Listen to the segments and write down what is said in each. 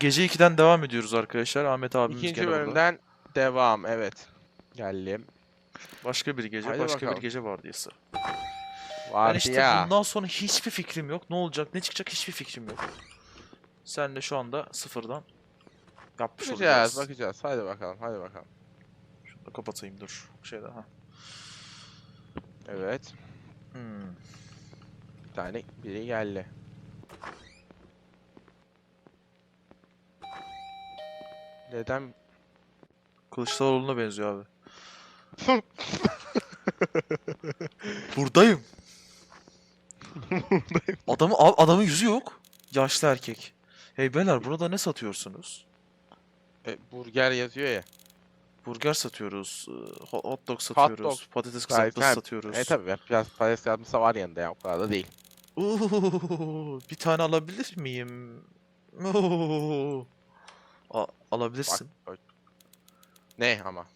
Gece 2'den devam ediyoruz arkadaşlar. Ahmet abimiz İkinci gene bölümden devam. Evet. Geldim. Başka bir gece, Haydi başka bakalım. bir gece vardıysa. Ben Vardı işte ya. bundan sonra hiçbir fikrim yok. Ne olacak, ne çıkacak hiçbir fikrim yok. Sen de şu anda sıfırdan yapmış Bakacağız, olacağız. bakacağız. Hadi bakalım, hadi bakalım. Şunu da kapatayım dur. Şeyde ha. Evet. Hmm. Bir tane biri geldi. Neden? Kılıçdaroğlu'na benziyor abi. Buradayım. Adamı a- adamın yüzü yok. Yaşlı erkek. Hey beyler burada ne satıyorsunuz? E, burger yazıyor ya. Burger satıyoruz, e, ho- hot dog satıyoruz, dog. patates kızartması satıyoruz. E tabi biraz patates yapmışsa var yanında ya o kadar da değil. Oo, bir tane alabilir miyim? Oo. Alabilirsin. Bak, Ne ama?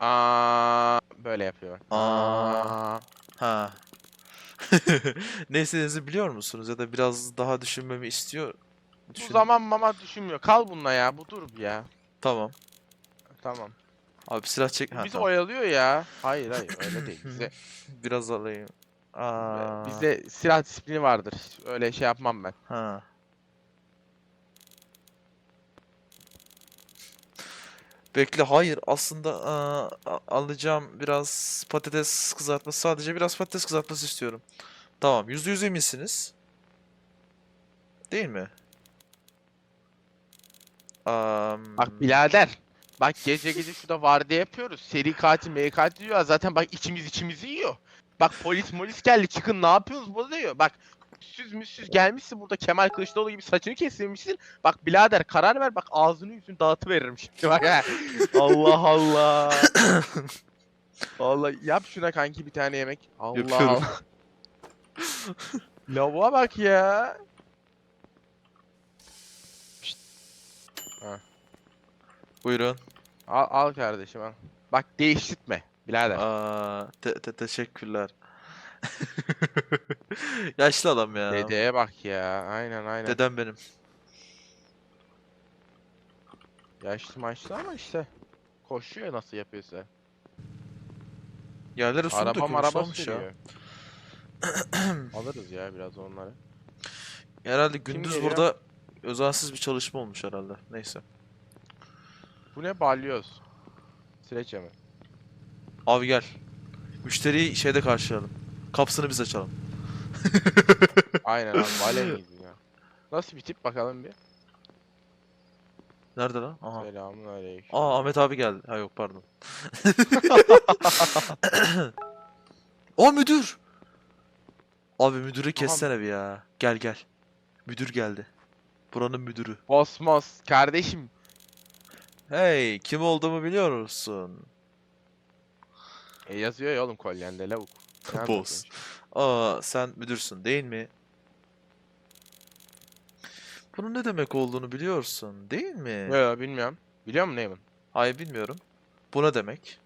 Aa böyle yapıyor. Aa. Ha. ne istediğinizi biliyor musunuz ya da biraz daha düşünmemi istiyor. Bu Düşün- zaman mama düşünmüyor. Kal bununla ya. Bu dur ya. Tamam. Tamam. Abi silah çek. Bu Ha, bizi tamam. oyalıyor ya. Hayır hayır öyle değil. Bize Biraz alayım. Aa. bizde silah disiplini vardır. Öyle şey yapmam ben. Ha. Bekle hayır aslında aa, alacağım biraz patates kızartması sadece biraz patates kızartması istiyorum. Tamam yüzde yüz eminsiniz. Değil mi? Am, Bak birader. Bak gece gece şurada vardiya yapıyoruz. Seri katil, mey katil diyor. Zaten bak içimiz içimizi yiyor. Bak polis molis geldi. Çıkın ne yapıyorsunuz burada diyor. Bak müssüz müssüz gelmişsin burada Kemal Kılıçdaroğlu gibi saçını kestirmişsin. Bak birader karar ver bak ağzını yüzünü dağıtıveririm şimdi bak ha. Allah Allah. Vallahi yap şuna kanki bir tane yemek. Allah Yapıyorum. Allah. Lavuğa bak ya. Buyurun. Al, al kardeşim al. Bak değiştirtme birader. Aa, te- te- teşekkürler. Yaşlı adam ya. Dedeye bak ya. Aynen aynen. Dedem benim. Yaşlı maçlı ama işte. Koşuyor nasıl yapıyorsa. Yerlere su Araba ya. sürüyor. Alırız ya biraz onları. Herhalde gündüz burada özensiz bir çalışma olmuş herhalde. Neyse. Bu ne balyoz? Süreç mi? Abi gel. Müşteriyi şeyde karşılayalım. Kapısını biz açalım. Aynen abi vale miyiz ya? Nasıl bir tip bakalım bir. Nerede lan? Aha. Selamun aleyküm. Aa Ahmet abi geldi. Ha yok pardon. O müdür. Abi müdürü kessene bir ya. Gel gel. Müdür geldi. Buranın müdürü. Osmos kardeşim. Hey, kim olduğumu biliyor musun? E yazıyor ya oğlum kolyende lavuk. Ne Boss. Aa, sen müdürsün değil mi? Bunun ne demek olduğunu biliyorsun değil mi? Yo, bilmiyorum. Biliyor musun Neyman? Hayır bilmiyorum. Bu ne demek?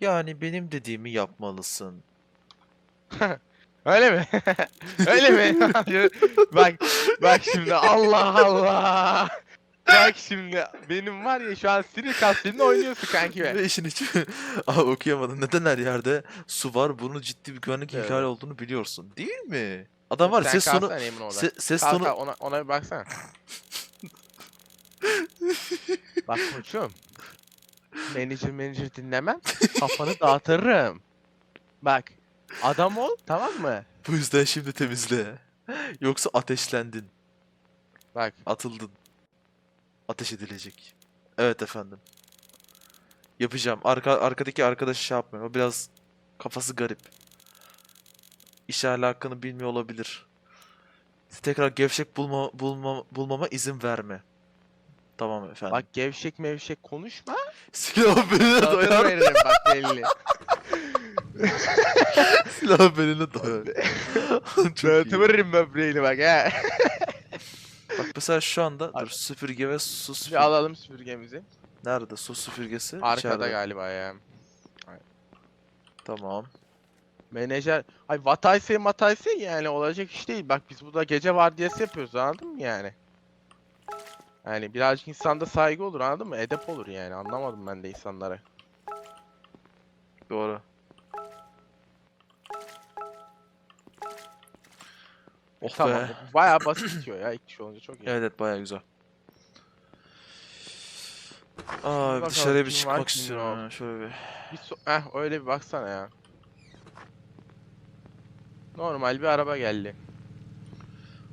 Yani benim dediğimi yapmalısın. Öyle mi? Öyle mi? bak bak şimdi Allah Allah. Bak şimdi benim var ya şu an sinir kaslarını oynuyorsun kanki be. Ve işin içi... Aa okuyamadım. Neden her yerde su var? Bunun ciddi bir güvenlik Evet. ihlali olduğunu biliyorsun. Değil mi? Adam var ya, Sen ses tonu... kalsana Emin orada. Se- ses Kalk, tonu... kalk, ona, ona bir baksana. Bak koçum. Manager manager dinlemem. Kafanı dağıtırım. Bak. Adam ol tamam mı? Bu yüzden şimdi temizle. Yoksa ateşlendin. Bak. Atıldın. Ateş edilecek. Evet efendim. Yapacağım. Arka, arkadaki arkadaş şey yapmıyor. O biraz kafası garip. İş alakını bilmiyor olabilir. Tekrar gevşek bulma, bulma, bulmama izin verme. Tamam efendim. Bak gevşek mevşek konuşma. Silah beline doyar. veririm bak belli. Silah beline doyar. Çok iyi. Dağıtır veririm böbreğini bak he. Bak mesela şu anda dur süpürge ve su Bir süpürge. alalım süpürgemizi. Nerede su süpürgesi? Arkada İçeride. galiba ya. Tamam. Menajer, ay Vatayse Matayse yani olacak iş değil. Bak biz burada gece vardiyası yapıyoruz anladın mı yani? Yani birazcık insanda saygı olur anladın mı? Edep olur yani anlamadım ben de insanları. Doğru. Oh tamam be. bayağı basit bitiyor ya ilk kişi olunca çok iyi. Evet evet baya güzel. Aa bakalım dışarıya bir kim var, çıkmak kim istiyorum yok. ya şöyle bir. Bir so- Heh, öyle bir baksana ya. Normal bir araba geldi.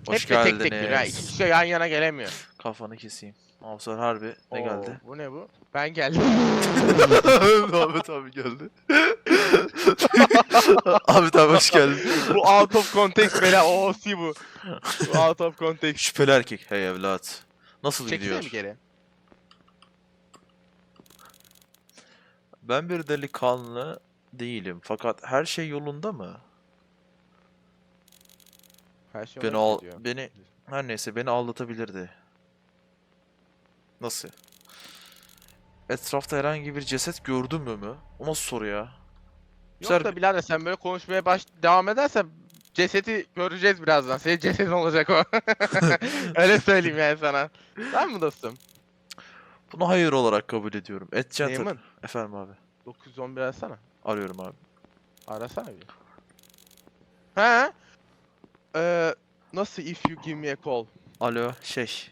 Hoş Hep de tek tek geliyor ha. geldiniz. İki kişi yan yana gelemiyor. Kafanı keseyim. Afsar harbi ne Oo, geldi? Bu ne bu? Ben geldim. Ahmet abi geldi. Abi hoş geldin. bu out of context bela OOC bu. Bu out of context. Şüpheli erkek. Hey evlat. Nasıl Çekilsene gidiyor? mi geri? Ben bir delikanlı değilim. Fakat her şey yolunda mı? Her şey Beni al beni her neyse beni aldatabilirdi. Nasıl? Etrafta herhangi bir ceset gördün mü mü? O nasıl soru ya? Yok da birader sen böyle konuşmaya baş devam edersen cesedi göreceğiz birazdan. Senin cesedin olacak o. Öyle söyleyeyim yani sana. Tamam mı dostum? Bunu hayır olarak kabul ediyorum. Et Center. Neyman? Efendim abi. 911 arasana. Arıyorum abi. Arasana bir. He? Ee, nasıl if you give me a call? Alo şey.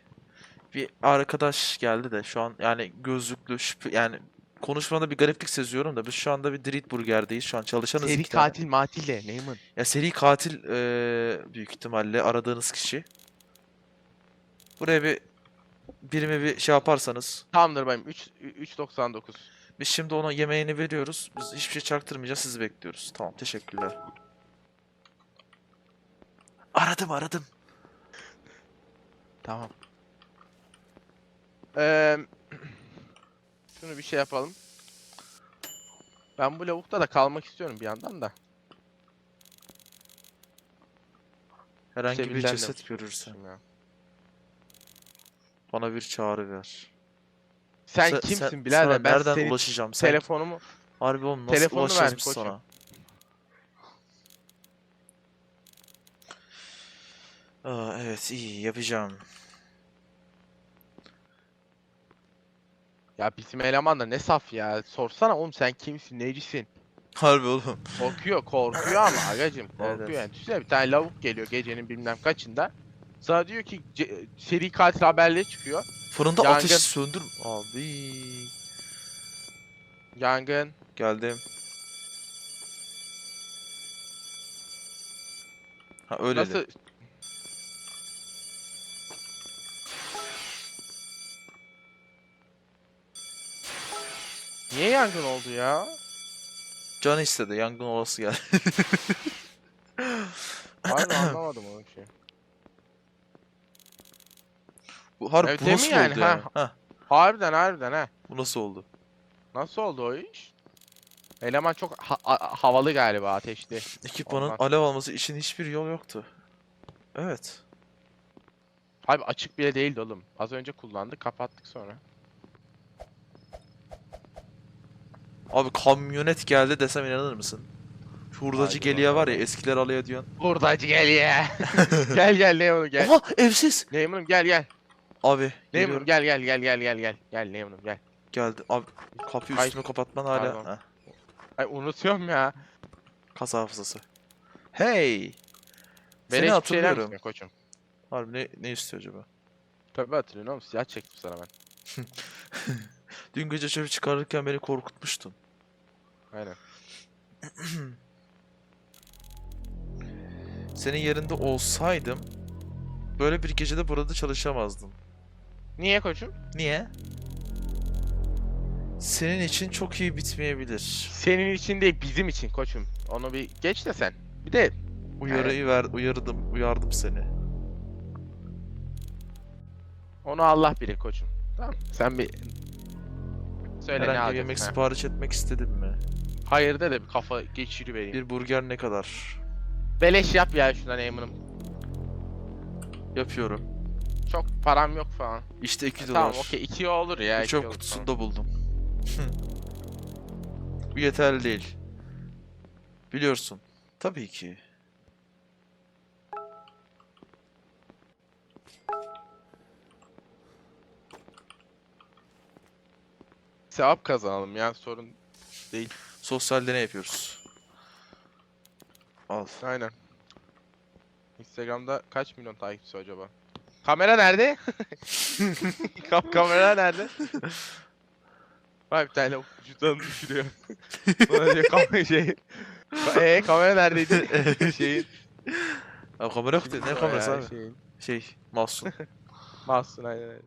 Bir arkadaş geldi de şu an yani gözlüklü şüphe yani konuşmada bir gariplik seziyorum da biz şu anda bir Street Burger'deyiz. Şu an çalışanız Seri iki tane. katil matil de Neyman. Ya seri katil eee, büyük ihtimalle aradığınız kişi. Buraya bir birime bir şey yaparsanız. Tamamdır benim 3 3.99. Biz şimdi ona yemeğini veriyoruz. Biz hiçbir şey çaktırmayacağız. Sizi bekliyoruz. Tamam teşekkürler. Aradım aradım. Tamam. Eee şunu bir şey yapalım. Ben bu lavukta da kalmak istiyorum bir yandan da. Herhangi bir Sevilden ceset görürsen Ya. bana bir çağrı ver. Sen Sen- kimsin sen- birader? sana Ben nereden senin ulaşacağım? Sen telefonumu harbi oğlum nasıl Telefonu ver ulaşacağız biz koçum. sana? Aa, evet iyi yapacağım. Ya bizim eleman da ne saf ya. Sorsana oğlum sen kimsin, necisin? Harbi oğlum. Korkuyor, korkuyor ama agacım korkuyor Evet. yani. Düşünsene bir tane lavuk geliyor gecenin bilmem kaçında. Sana diyor ki ce- seri katil haberleri çıkıyor. Fırında Yangın. ateşi söndür. Abi. Yangın. Geldim. Ha öyle Nasıl? Niye yangın oldu ya? Can istedi. Yangın olası geldi. Harbi anlamadım o şey. Bu harbi Evet, bu değil mi nasıl yani? oldu Ha. yani? Ha, Harbiden harbiden ha. bu nasıl oldu? Nasıl oldu o iş? Eleman çok ha- a- havalı galiba ateşli. Ekipmanın Ondan. alev alması için hiçbir yol yoktu. Evet. Abi açık bile değildi oğlum. Az önce kullandık kapattık sonra. Abi kamyonet geldi desem inanır mısın? Şu hurdacı Haydi geliyor var ya eskiler alıyor diyorsun. Buradacı gel ya. gel gel Neyman'ım gel. Oha evsiz. Neyman'ım gel gel. Abi Neyman'ım geliyorum. gel gel gel gel gel gel. Gel Neyman'ım gel. Geldi. Abi kapıyı Ay, üstüme kapatman hala. pardon. Heh, Ay unutuyorum ya. kas hafızası. Hey. Beni Seni hiçbir şey hatırlıyorum. misin koçum? Harbi ne, ne istiyor acaba? Tabii hatırlıyorum oğlum. Siyah çektim sana ben. Dün gece çöpü çıkarırken beni korkutmuştun. Aynen. Senin yerinde olsaydım böyle bir gecede burada çalışamazdım. Niye koçum? Niye? Senin için çok iyi bitmeyebilir. Senin için değil bizim için koçum. Onu bir geç de sen. Bir de Uyarıyı ver, uyardım, uyardım seni. onu Allah bilir koçum. Tamam. Sen bir söyle ne Herhangi bir alacaksın? yemek ha? sipariş etmek istedin mi? Hayır de de bir kafa geçirivereyim. Bir burger ne kadar? Beleş yap ya şuna Neyman'ım. Yapıyorum. Çok param yok falan. İşte 2 dolar. Tamam okey 2 olur ya. İki çöp olur, kutusunda buldum. Bu yeterli değil. Biliyorsun. Tabii ki. Sevap kazanalım ya sorun değil. Sosyal deney yapıyoruz. Al. Aynen. Instagram'da kaç milyon takipçisi var acaba? Kamera nerede? Kam kamera nerede? Vay bir tane vücutlarını düşürüyor. Sonra diyor kamera şey. Eee kamera neredeydi? Şeyin. Abi kamera yok. Ne kamerası abi? Şeyin. Şey, Mahsun. Mahsun aynen öyle.